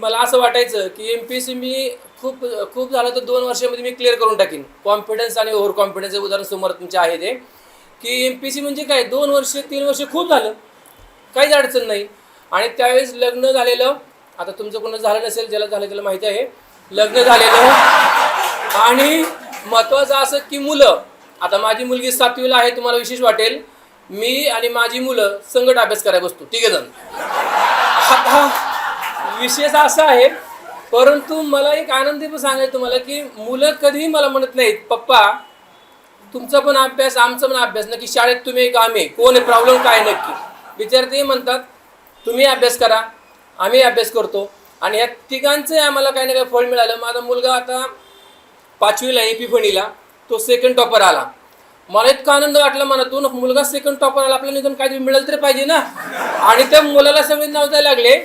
मला असं वाटायचं की एम पी एस सी मी खूप खूप झालं तर दोन वर्षामध्ये मी क्लिअर करून टाकीन. कॉन्फिडन्स आणि ओव्हर कॉन्फिडन्सचं उदाहरण समोर तुमचे आहे ते. की एम पी सी म्हणजे काय? दोन वर्ष तीन वर्ष खूप झालं. काहीच अडचण नाही. आणि त्यावेळेस लग्न झालेलं आता तुमचं कोणतं झालं नसेल ज्याला झालं त्याला माहिती आहे. लग्न झालेलं. आणि महत्त्वाचं असं की मुलं आता माझी मुलगी सातवीला आहे तुम्हाला विशेष वाटेल. मी आणि माझी मुलं संगट अभ्यास करायला बसतो. ठीक आहे जण? आता विशेष असा आहे परंतु मला एक आनंदी पण सांगायचं तुम्हाला की मुलं कधीही मला म्हणत नाहीत पप्पा तुमचा पण अभ्यास आमचा पण अभ्यास नक्की शाळेत तुम्ही एक आम्ही कोण आहे प्रॉब्लेम काय नक्की? विद्यार्थी म्हणतात तुम्ही अभ्यास करा आम्ही अभ्यास करतो. आणि या तिघांचं आम्हाला काही ना काही फळ मिळालं. माझा मुलगा आता पाचवीला ए पी फणीला तो सेकंड टॉपर आला. मला इतका आनंद वाटला मनातून मुलगा सेकंड टॉपर आला आपल्याला निदान काहीतरी मिळालं तरी पाहिजे ना? आणि त्या मुलाला सगळे नाव द्यायला लागले.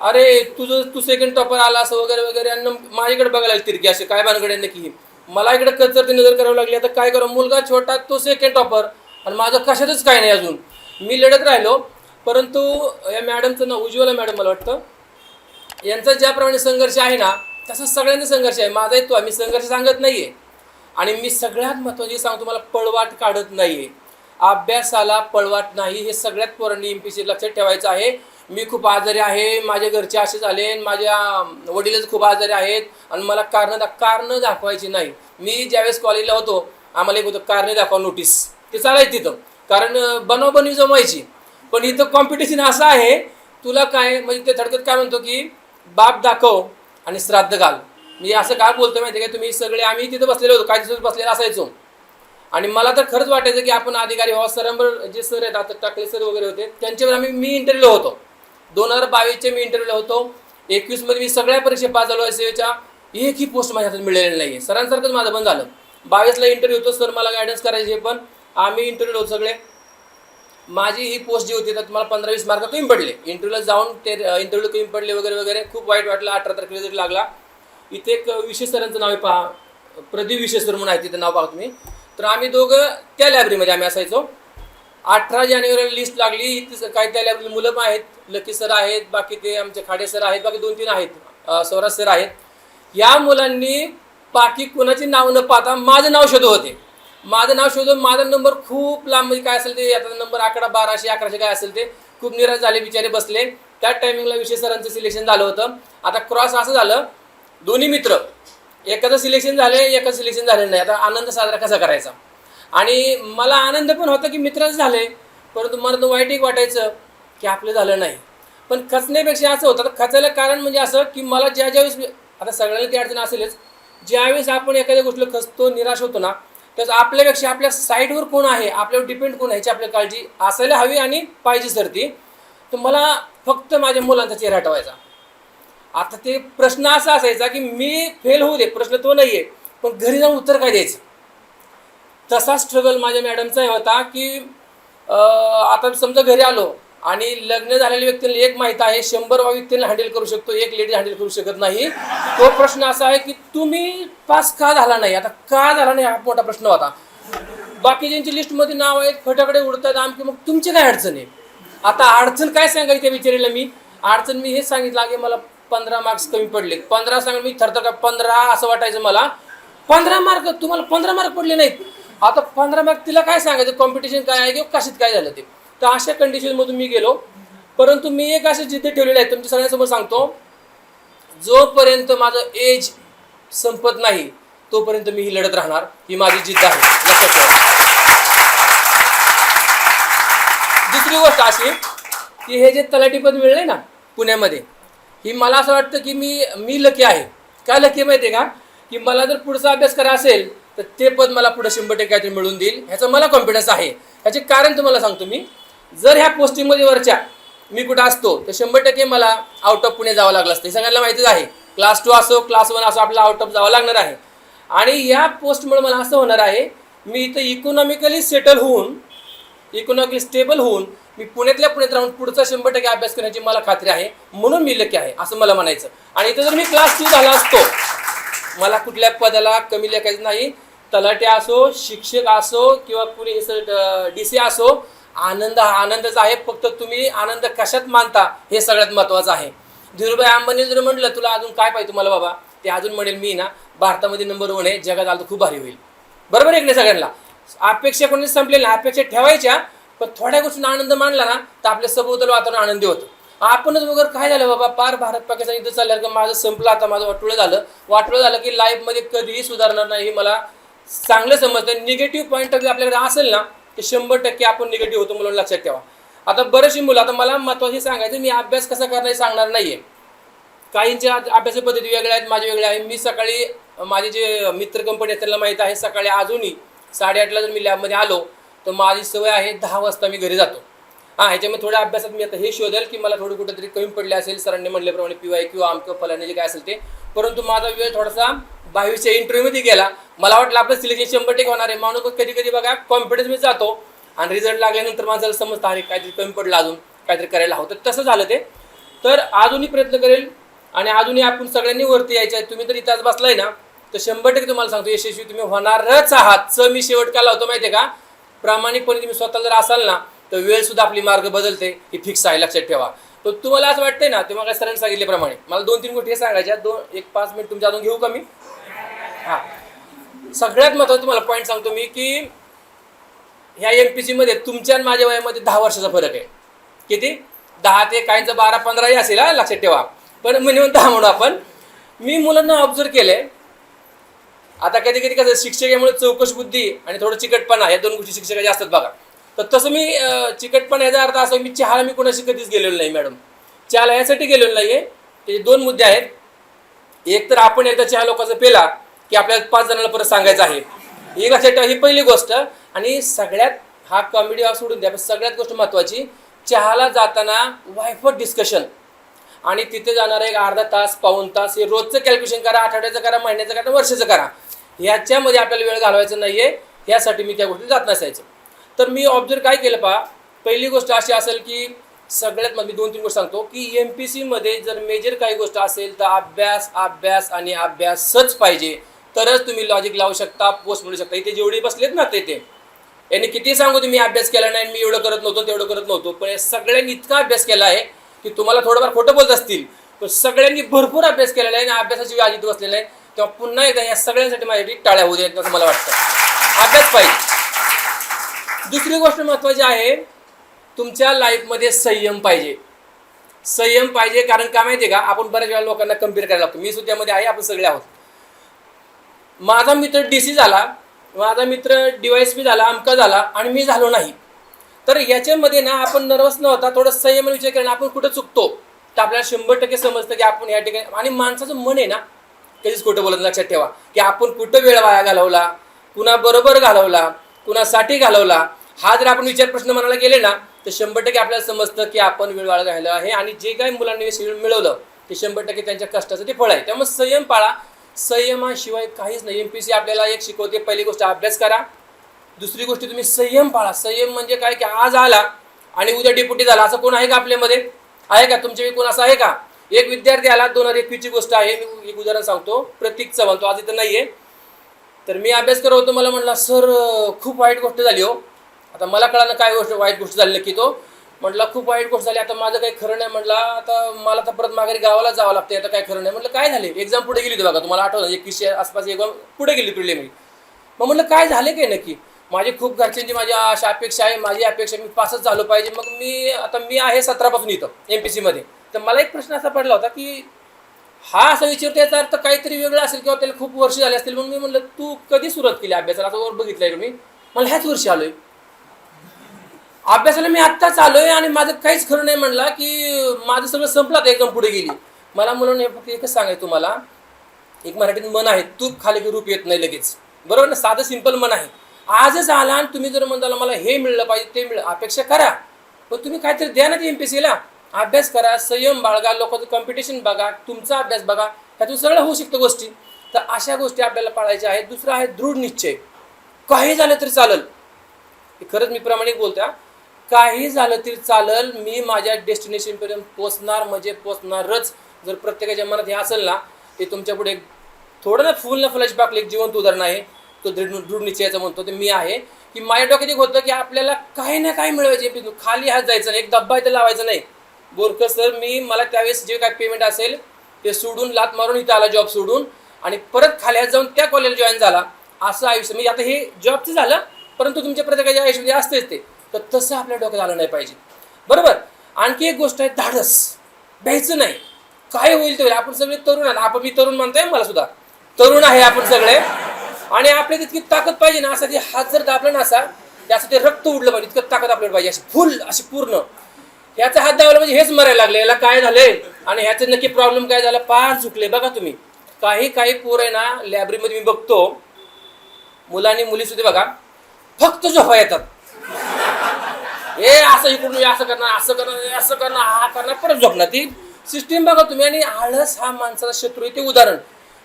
अरे तुझं तू सेकंड टॉपर आला असं वगैरे वगैरे आणि माझ्याकडे बघायला तिरकी असे काय भानगडे नक्की मला इकडे कचरती नजर करावी लागली आता काय करू? मुलगा छोटा तो सेकंड टॉपर आणि माझं कशातच काय नाही अजून. मी लढत राहिलो परंतु या मॅडमचं नाव उज्ज्वला मॅडम मला वाटतं. यांचा ज्याप्रमाणे संघर्ष आहे ना तसा सगळ्यांचा संघर्ष आहे. माझा येतो मी संघर्ष सांगत नाही आहे आणि मी सगळ्यात महत्त्वाची सांगतो मला पळवाट काढत नाही आहे अभ्यासाला पळवाट नाही हे सगळ्यात पोरांनी एम पी सी लक्षात ठेवायचं आहे. मी खूप आजारी आहे माझ्या घरचे असे झाले आणि माझ्या वडीलच खूप आजारी आहेत आणि मला कारणं दा कारणं दाखवायची नाही. मी ज्यावेळेस कॉलेजला होतो आम्हाला एक होतं कारणे दाखवा नोटीस ते चालायचं तिथं. कारण बनवबनवी जमायची. पण इथं कॉम्पिटिशन असं आहे तुला काय म्हणजे ते थडकत काय म्हणतो की बाप दाखव आणि श्राद्ध घाल. मी असं काय बोलतो माहिती आहे का? तुम्ही सगळे आम्ही तिथं बसलेलो होतो काही दिवस बसलेलं असायचो. आणि मला तर खरंच वाटायचं की आपण अधिकारी व्हावं. सरांवर जे सर आहेत आता टाकले सर वगैरे होते त्यांच्यावर आम्ही मी इंटरव्ह्यू होतो. दोन हजार बावीसचे मी इंटरव्ह्यूला होतो. एकवीसमध्ये मी सगळ्या परीक्षा पास झालो. सेवेच्या एकही पोस्ट माझ्या हातात मिळालेली नाही आहे सरांसारखंच माझं पण झालं. बावीसला इंटरव्ह्यू होतो. सर मला गायडन्स करायचे पण आम्ही इंटरव्ह्यू होतो सगळे. माझी ही पोस्ट जी होती तर तुम्हाला पंधरा वीस मार्क कमी पडले. इंटरव्ह्यूला जाऊन ते इंटरव्ह्यू कमी पडले वगैरे वगैरे खूप वाईट वाटलं. अठरा तारखेला जरी लागला इथे एक विशेष सरांचं नाव आहे पहा. प्रदीप विशेष सर म्हणून आहे तिथं नाव पाहतो तुम्ही. तर आम्ही दोघं त्या लायब्ररीमध्ये आम्ही असायचो. अठरा जानेवारीला लिस्ट लागली. काही त्याला मुलं पण आहेत. लकी सर आहेत बाकी ते आमचे खाडे सर आहेत बाकी दोन तीन आहेत. स्वराज सर आहेत. या मुलांनी बाकी कोणाची नाव न पाहता माझं नाव शोधत होते. माझं नाव शोधून माझा नंबर खूप लांब म्हणजे काय असेल ते आता नंबर अकरा बाराशे अकराशे काय असेल ते खूप निराश झाले बिचारे बसले. त्या टायमिंगला विशेष सरांचं सिलेक्शन झालं होतं. आता क्रॉस असं झालं दोन्ही मित्र एकाचं सिलेक्शन झालं एकाचं सिलेक्शन झालं नाही. आता आनंद साजरा कसा करायचा? आणि मला आनंद पण होता की मित्रच झाले परंतु मला तर वाईट एक वाटायचं की आपलं झालं नाही. पण खचण्यापेक्षा असं होतं तर खचायला कारण म्हणजे असं की मला ज्या ज्यावेळेस आता सगळ्यांना ती अडचण असेलच ज्यावेळेस आपण एखाद्या गोष्टीला खचतो निराश होतो ना तर आपल्यापेक्षा आपल्या साईडवर कोण आहे आपल्यावर डिपेंड कोण आहे याची आपल्या काळजी असायला हवी आणि पाहिजे सर ती. तर मला फक्त माझ्या मुलांचा चेहरा हटवायचा. आता ते प्रश्न असा असायचा की मी फेल होऊ दे प्रश्न तो नाही आहे पण घरी जाऊन उत्तर काय द्यायचं? तसा स्ट्रगल माझ्या मॅडमचाही होता की आता समजा घरी आलो आणि लग्न झालेल्या व्यक्तीला एक माहीत आहे शंभर व्यक्तींना हँडल करू शकतो एक लेडी हँडल करू शकत नाही. तो प्रश्न असा आहे की तुम्ही पास का झाला नाही? आता का झाला नाही? हा मोठा प्रश्न होता. बाकी ज्यांची लिस्टमध्ये नाव आहेत फटाकडे उडतात आमकी मग तुमची काय अडचण आहे? आता अडचण काय सांगायची त्या विचारीला मी? अडचण मी हेच सांगितलं की मला पंधरा मार्क्स कमी पडले पंधरा सांग मी ठरतो का पंधरा असं वाटायचं मला. पंधरा मार्क तुम्हाला पंधरा मार्क पडले नाहीत. आता पंधरा मार्क तिला काय सांगायचं? कॉम्पिटिशन काय आहे किंवा कशात काय झालं ते? तर अशा कंडिशनमधून मी गेलो. परंतु मी एक अशी जिद्द ठेवलेली आहे. तुमच्या सगळ्यांसमोर सांगतो. जोपर्यंत माझं एज संपत नाही तोपर्यंत मी ही लढत राहणार. ही माझी जिद्द आहे. लक्षात ठेवा. दुसरी गोष्ट अशी की हे जे तलाठीपद मिळले ना पुण्यामध्ये ही मला असं वाटतं की मी मी लकी आहे. काय लकी माहिती आहे का? की मला जर पुढचा अभ्यास करा असेल तर ते पद मला पुढे शंभर टक्के काहीतरी मिळून देईल. ह्याचं मला कॉन्फिडन्स आहे. ह्याचे कारण तुम्हाला सांगतो मी. जर ह्या पोस्टिंगमध्ये वरच्या मी कुठं असतो तर शंभर टक्के मला आउट ऑफ पुणे जावं लागलं असतं. हे सगळ्यांना माहितीच आहे. क्लास टू असो क्लास वन असो आपल्याला आउट ऑफ जावं लागणार आहे. आणि या पोस्टमुळे मला असं होणार आहे मी इथं इकॉनॉमिकली सेटल होऊन इकॉनॉमिकली स्टेबल होऊन मी पुण्यातल्या पुण्यात राहून पुढचा शंभर टक्के अभ्यास करण्याची मला खात्री आहे म्हणून मी लकी आहे असं मला म्हणायचं. आणि इथं जर मी क्लास टू झाला असतो मला कुठल्या पदाला कमी लेखायचं नाही तलाटे असो शिक्षक असो किंवा कुणी डी सी असो आनंद हा आनंदच आहे. फक्त तुम्ही आनंद कशात मानता हे सगळ्यात महत्त्वाचं आहे. धीरूभाई अंबानी जर म्हटलं तुला अजून काय पाहिजे तुम्हाला बाबा? ते अजून म्हणेल मी ना भारतामध्ये नंबर वन आहे. जगात आलं तर खूप भारी होईल. बरोबर आहे की नाही सगळ्यांना? अपेक्षा कोणी संपलेल्या नाही. अपेक्षा ठेवायच्या पण थोड्या गोष्टींना आनंद मानला ना तर आपल्या सभोवताल वातावरण आनंदी होतं. आपणच वगैरे काय झालं बाबा? पार भारत पाकिस्तान इथं चाललं माझं संपलं आता? माझं वाटोळं झालं. वाटोळं झालं की लाईफमध्ये कधीही सुधारणार नाही हे मला चांगलं समजतं निगेटिव्ह पॉईंट जर आपल्याकडे असेल ना ते शंभर टक्के आपण निगेटिव्ह होतो म्हणून लक्षात ठेवा. आता बरेचशी मुलं आता मला महत्त्वाचे सांगायचं मी अभ्यास कसा करणार हे सांगणार आहे काहींच्या अभ्यास पद्धती वेगळ्या आहेत माझ्या वेगळ्या आहे मी सकाळी माझे जे मित्र कंपनी आहेत त्यांना माहीत आहे सकाळी अजूनही साडेआठला जर मी लॅबमध्ये आलो तर माझी सवय आहे दहा वाजता मी घरी जातो. हां ह्याच्यामध्ये थोड्या अभ्यासात मी आता हे शोधेल की मला थोडं कुठेतरी कमी पडले असेल सरांनी म्हणल्याप्रमाणे पी वाय किंवा आमकं फलाने जे काय असेल ते. परंतु माझा वेळ थोडासा बावीसच्या इंटरव्ह्यूमध्ये गेला. मला वाटलं आपलं सिलेक्शन शंभर टक्के होणार आहे. माणूस कधी कधी बघा कॉन्फिडन्स मी जातो. आणि रिझल्ट लागल्यानंतर माणसाला समजतं अरे काहीतरी कमी पडलं अजून. काहीतरी करायला हवं. तर तसं झालं ते. तर अजूनही प्रयत्न करेल. आणि अजूनही आपण सगळ्यांनी वरती यायचं आहे. तुम्ही तर इतिहास बसलाय ना? तर शंभर टक्के तुम्हाला सांगतो यशस्वी तुम्ही होणारच आहात. च मी शेवट का लावतो माहिती आहे का? प्रामाणिकपणे तुम्ही स्वतः जर असाल ना तर वेळसुद्धा आपली मार्ग बदलते. ही फिक्स आहे. लक्षात ठेवा. तर तुम्हाला असं वाटतंय ना तुम्हाला सरांनी सांगितल्याप्रमाणे. मला दोन तीन गोष्टी हे सांगायच्या दोन एक पाच मिनिट तुमच्या अजून घेऊ का मी? हां. सगळ्यात महत्त्वाचं तुम्हाला पॉईंट सांगतो मी की ह्या एम पी सीमध्ये तुमच्या आणि माझ्या वयामध्ये दहा वर्षाचा फरक आहे. किती? दहा ते काहींचं बारा पंधराही असेल हा लक्षात ठेवा. पण मिनिमम दहा म्हणू आपण. मी मुलांना ऑब्झर्व केलंय. आता कधी कधी कसं शिक्षकामुळे चौकश बुद्धी आणि थोडं चिकटपणा या दोन गोष्टी शिक्षकाच्या असतात बघा. तर तसं मी चिकटपणा याचा अर्थ असा मी चहाला मी कोणाशी कधीच गेलेलो नाही मॅडम. चहाला यासाठी गेलेलो नाही आहे त्याचे दोन मुद्दे आहेत. एक तर आपण एकदा चहा लोकांचा पेला. की आपल्याला पाच जणांना परत सांगायचं आहे. ही लक्षात ठेवा ही पहिली गोष्ट. आणि सगळ्यात हा कॉमेडी हा सोडून द्या पण सगळ्यात गोष्ट महत्त्वाची चहाला जाताना वायफट डिस्कशन आणि तिथे जाणारा एक अर्धा तास पाऊण तास हे रोजचं कॅल्क्युलेशन करा आठवड्याचं करा महिन्याचं करा वर्षाचं करा. ह्याच्यामध्ये आपल्याला वेळ घालवायचा नाही आहे ह्यासाठी मी त्या गोष्टी जात नसायचं. तर मी ऑब्झर्व काय केलं पहा पहिली गोष्ट अशी असेल की सगळ्यात मग मी दोन तीन गोष्ट सांगतो की एम पी सीमध्ये जर मेजर काही गोष्ट असेल तर अभ्यास अभ्यास आणि अभ्यासच पाहिजे. तरच तुम्ही लॉजिक लावू शकता पोस्ट मिळू शकता. इथे जेवढे बसलेत ना ते ते यांनी किती सांगू तुम्ही अभ्यास केला नाही मी एवढं करत नव्हतो तेवढं करत नव्हतो. पण सगळ्यांनी इतका अभ्यास केला आहे की तुम्हाला थोडंफार खोटं बोलत असतील. पण सगळ्यांनी भरपूर अभ्यास केलेला आहे आणि अभ्यासाची वेळ इथं बसलेला आहे तेव्हा पुन्हा एकदा या सगळ्यांसाठी माझ्यासाठी टाळ्या होऊ देत असं मला वाटतं. अभ्यास पाहिजे. दुसरी गोष्ट महत्त्वाची आहे तुमच्या लाईफमध्ये संयम पाहिजे. संयम पाहिजे कारण का माहिती आहे का? आपण बऱ्याच वेळा लोकांना कंपेअर करायला लागतो. मी सुद्धा मध्ये आहे आपण सगळे आहोत. माझा मित्र डी सी झाला माझा मित्र डिवायस पी झाला अमका झाला आणि मी झालो नाही. तर याच्यामध्ये ना आपण नर्वस न होता थोडं संयम विचार करणं आपण कुठं चुकतो. तर आपल्याला शंभर टक्के समजतं की आपण या ठिकाणी आणि माणसाचं मन आहे ना कधीच खोटं बोलत लक्षात ठेवा. की आपण कुठं वेळ वाया घालवला कुणा बरोबर घालवला कुणासाठी घालवला हा जर आपण विचार प्रश्न मनाला गेले ना तर शंभर टक्के आपल्याला समजतं की आपण वेळ वाया घालवला आहे आणि जे काही मुलांनी मिळवलं ते शंभर टक्के त्यांच्या कष्टाचं ते फळ आहे. त्यामुळे संयम पाळा संयमाशिवाय काहीच नाही. एम पी सी आपल्याला एक शिकवते पहिली गोष्ट अभ्यास करा. दुसरी गोष्ट तुम्ही संयम पाळा. संयम म्हणजे काय? की आज आला आणि उद्या डेप्युटी झाला. असं कोण आहे का आपल्यामध्ये? आहे का? तुमच्या वेळी कोण? असं आहे का? एक विद्यार्थी आला दोन हजार एकवीसची गोष्ट आहे. मी एक उदाहरण सांगतो. प्रतीक चव्हाण. तो आज इथं नाही आहे तर मी अभ्यास करत होतो. मला म्हटला सर खूप वाईट गोष्ट झाली हो. आता मला कळालं काय गोष्ट वाईट गोष्ट झाली नक्की तो म्हटलं खूप वाईट गोष्ट झाली आता माझं काही खरं नाही. म्हटलं आता मला तर परत माघारी गावाला जावं लागतं आता काय खरं नाही. म्हटलं काय झाले? एक्झाम पुढे गेली होती बघा तुम्हाला आठवलं एकवीसशे आसपास एक्झाम पुढे गेली प्रिलिमिनरी मग म्हटलं काय झाले काय नक्की? माझी खूप घरच्यांची माझी अशा अपेक्षा आहे माझी अपेक्षा मी पासच झालो पाहिजे मग मी आता मी आहे सतरापासून इथं एम पी सीमध्ये तर मला एक प्रश्न असा पडला होता की हा असा विचारतो याचा अर्थ काहीतरी वेगळं असेल किंवा त्याला खूप वर्ष झाले असतील म्हणून मी म्हणलं तू कधी सुरुवात केली अभ्यासाला? असं वर बघितलं का मी? मला ह्याच वर्षी आलोय. अभ्यासाला मी आत्ताच आलो आहे आणि माझं काहीच खरं नाही म्हणला की माझं सगळं संपलं आता एकदम पुढे गेली. मला म्हणून फक्त एकच सांगायचं तुम्हाला. एक मराठीत मन आहे तूप खाली की रूप येत नाही लगेच. बरोबर ना? साधं सिंपल मन आहे. आजच आला आणि तुम्ही जर म्हणताला मला हे मिळलं पाहिजे ते मिळलं. अपेक्षा करा. पण तुम्ही काहीतरी द्या ना ते एम पी सीला अभ्यास करा संयम बाळगा लोकांचं कॉम्पिटिशन बघा तुमचा अभ्यास बघा. ह्यातून सगळं होऊ शकतं गोष्टी. तर अशा गोष्टी आपल्याला पाळायच्या आहेत. दुसरं आहे दृढ निश्चय. काही झालं तरी चालेल. हे खरंच मी प्रामाणिक बोलतो काही झालं तरी चालेल. मी माझ्या डेस्टिनेशनपर्यंत पोचणार म्हणजे पोचणारच. जर प्रत्येकाच्या मनात हे असेल ना ते तुमच्यापुढे थोडं ना फुल ना फुलाची पाकलं एक जिवंत उदाहरण आहे. तो दृढ दृढ निश्चयाचं म्हणतो ते मी आहे. की माझ्या डोक्यात एक होतं की आपल्याला काही ना काही मिळवायचे खाली हात जायचं नाही एक डब्बा इथं लावायचा नाही. बोरकर सर मी मला त्यावेळेस जे काय पेमेंट असेल ते सोडून लात मारून इथं आला जॉब सोडून. आणि परत खाली जाऊन त्या कॉलेजला जॉईन झाला. असं आयुष्य म्हणजे आता हे जॉबचं झालं परंतु तुमच्या प्रत्येकाच्या आयुष्यामध्ये असतेच ते. तर तसं आपल्या डोक्यात आलं नाही पाहिजे. बरोबर? आणखी एक गोष्ट आहे धाडस. द्यायचं नाही. काय होईल ते होईल. आपण सगळे तरुण आहे आपण मी तरुण म्हणतोय मला सुद्धा. तरुण आहे आपण सगळे. आणि आपल्या तितकी ताकद पाहिजे ना असा ते हात जर दाबला ना असा त्यासाठी रक्त उडलं पाहिजे. इतकं ताकद आपल्याला पाहिजे. अशी फुल अशी पूर्ण. ह्याचा हात दाबला म्हणजे हेच मरायला लागले. याला काय झालंय आणि ह्याचे नक्की प्रॉब्लेम काय झाला? पार चुकले बघा तुम्ही. काही काही पोर आहे ना लायब्ररीमध्ये मी बघतो. मुलांनी मुली सुद्धा बघा फक्त झोपा येतात. हे असं इकडून असं करणार असं करणार असं करणार हा करणार परत झोपणार ती. सिस्टीम बघा तुम्ही आणि आळस हा माणसाचा शत्रू आहे ते उदाहरण.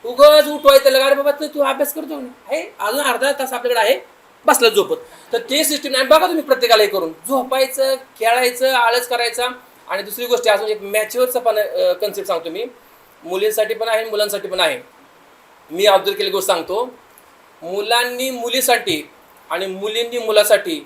उगाच उठवायचं लगा अरे बाबा तू तू अभ्यास करतो आहे अजून अर्धा तास आपल्याकडे आहे बसलं झोपत. तर ते सिस्टीम आणि बघा तुम्ही प्रत्येकाला हे करून. झोपायचं खेळायचं आळस करायचा. आणि दुसरी गोष्ट अजून एक मॅच्युअरचा पण कन्सेप्ट सांगतो मी. मुलींसाठी पण आहे मुलांसाठी पण आहे. मी अब्दुल केली गोष्ट सांगतो. मुलांनी मुलीसाठी आणि मुलींनी मुलासाठी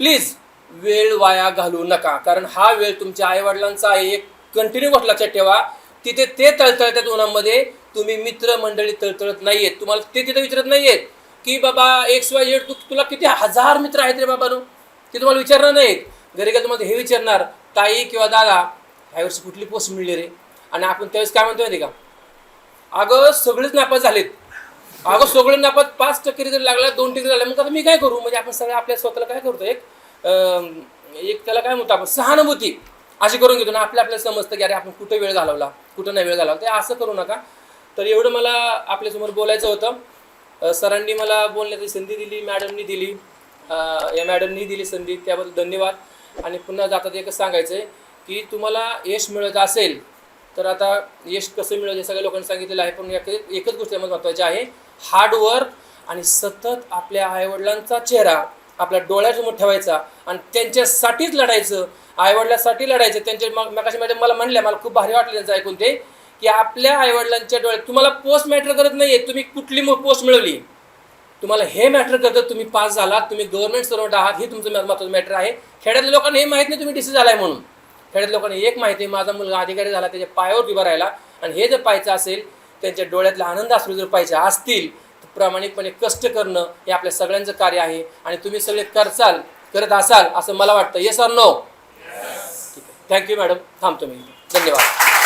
प्लीज वेळ वाया घालू नका. कारण हा वेळ तुमच्या आईवडिलांचा आहे. एक कंटिन्यू गोष्ट लक्षात ठेवा. तिथे ते तळतळतात उन्हामध्ये. तुम्ही मित्र मंडळी तळतळत नाहीयेत. तुम्हाला ते तिथे विचारत नाहीयेत की बाबा एक्स वाय झेड तू तुला किती हजार मित्र आहेत रे बाबा ते तुम्हाला विचारणार नाहीत घरी का तुम्हाला हे विचारणार ताई किंवा दादा ह्या वर्षी कुठली पोस्ट मिळली रे? आणि आपण त्यावेळेस काय म्हणतो माहिती का? अगं सगळेच नापास झालेत. अगं सगळे नापास पाच टक्के जर लागला दोन टक्के झाला मग आता मी काय करू? म्हणजे आपण सगळं आपल्या स्वतःला काय करतो एक एक त्याला काय म्हणतो आपण सहानुभूती अशी करून घेतो ना आपल्या आपल्याला समजतं की अरे आपण कुठं वेळ घालवला कुठं नाही वेळ घालवला. ते असं करू नका. तर एवढं मला आपल्यासमोर बोलायचं होतं. सरांनी मला बोलण्याची संधी दिली मॅडमनी दिली. या मॅडमनी दिली संधी त्याबद्दल धन्यवाद. आणि पुन्हा जातात एकच सांगायचं आहे की तुम्हाला यश मिळत असेल तर आता यश कसं मिळेल हे सगळ्या लोकांनी सांगितलेलं आहे. पण एक एकच गोष्ट महत्त्वाची आहे. हार्डवर्क आणि सतत आपल्या आईवडिलांचा चेहरा आपल्या डोळ्यासमोर ठेवायचा आणि त्यांच्यासाठीच लढायचं. आईवडिलांसाठी लढायचं. त्यांच्या मग मगाशी मॅडम मला म्हणल्या मला खूप भारी वाटलं त्यांचं ऐकून ते की आपल्या आईवडिलांच्या डोळ्यात तुम्हाला पोस्ट मॅटर करत नाही तुम्ही कुठली पोस्ट मिळवली? तुम्हाला हे मॅटर करतं तुम्ही पास झालात तुम्ही गव्हर्नमेंट सर्वंट आहात हे तुमचं महत्त्वाचं मॅटर आहे. खेड्यातल्या लोकांना हे माहीत नाही तुम्ही डिसीज आलाय म्हणून. खेड्यातल्या लोकांना एक माहिती आहे माझा मुलगा अधिकारी झाला त्याच्या पायावर उभा राहिला आणि हे जर पाहायचं असेल त्यांच्या डोळ्यातला आनंद अश्रू जर पाहिजे असतील प्रामाणिकपणे कष्ट करणं हे आपल्या सगळ्यांचं कार्य आहे आणि तुम्ही सगळे करचाल करत असाल असं मला वाटतं. येस ऑर नो ठीक आहे. थँक्यू मॅडम थांबतो मी. धन्यवाद.